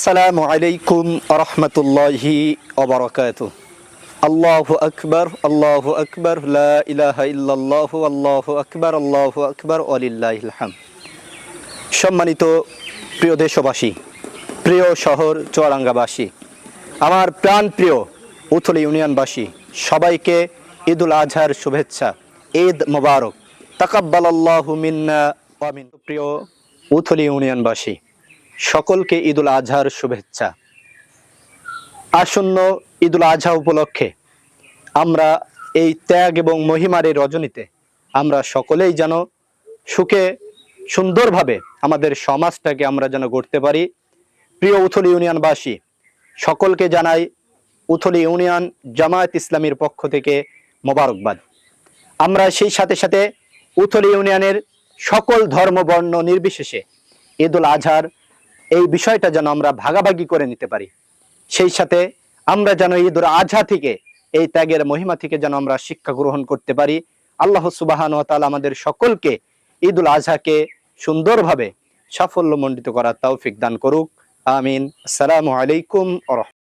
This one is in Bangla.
আসসালামু আলাইকুম রহমতুল্লাহি অবরকাত আল্লাহু আকবর আল্লাহু আকবর ইলাহা ইল্লাল্লাহু, আল্লাহু আকবর আল্লাহু আকবর আলিল্লাহিল হাম সম্মানিত প্রিয় দেশবাসী, প্রিয় শহর চুয়াডাঙ্গাবাসী আমার প্রাণ প্রিয় উথলি ইউনিয়নবাসী, সবাইকে ঈদুল আজহার শুভেচ্ছা, ঈদ মোবারক। তাকাব্বাল আল্লাহু মিন্না মিন। প্রিয় উথলি ইউনিয়নবাসী সকলকে ঈদুল আজহার শুভেচ্ছা। আসন্ন ঈদুল আজহা উপলক্ষে আমরা এই ত্যাগ এবং মহিমার এই রজনীতে আমরা সকলেই যেন সুখে, সুন্দরভাবে আমাদের সমাজটাকে আমরা যেন গড়তে পারি। প্রিয় উথলি ইউনিয়নবাসী, সকলকে জানাই উথলি ইউনিয়ন জামায়াত ইসলামীর পক্ষ থেকে মোবারকবাদ। আমরা সেই সাথে সাথে উথলি ইউনিয়নের সকল ধর্ম, বর্ণ নির্বিশেষে ঈদুল আজহার এই বিষয়টা যেন আমরা ভাগাভাগি করে নিতে পারি। সেই সাথে আমরা যেন ঈদুল আজহা থেকে এই ত্যাগের মহিমা থেকে যেন আমরা শিক্ষা গ্রহণ করতে পারি। আল্লাহ সুবাহান তাল আমাদের সকলকে ঈদুল আজহাকে সুন্দরভাবে সাফল্যমণ্ডিত করার তৌফিক দান করুক। আমিন। আসসালামু আলাইকুম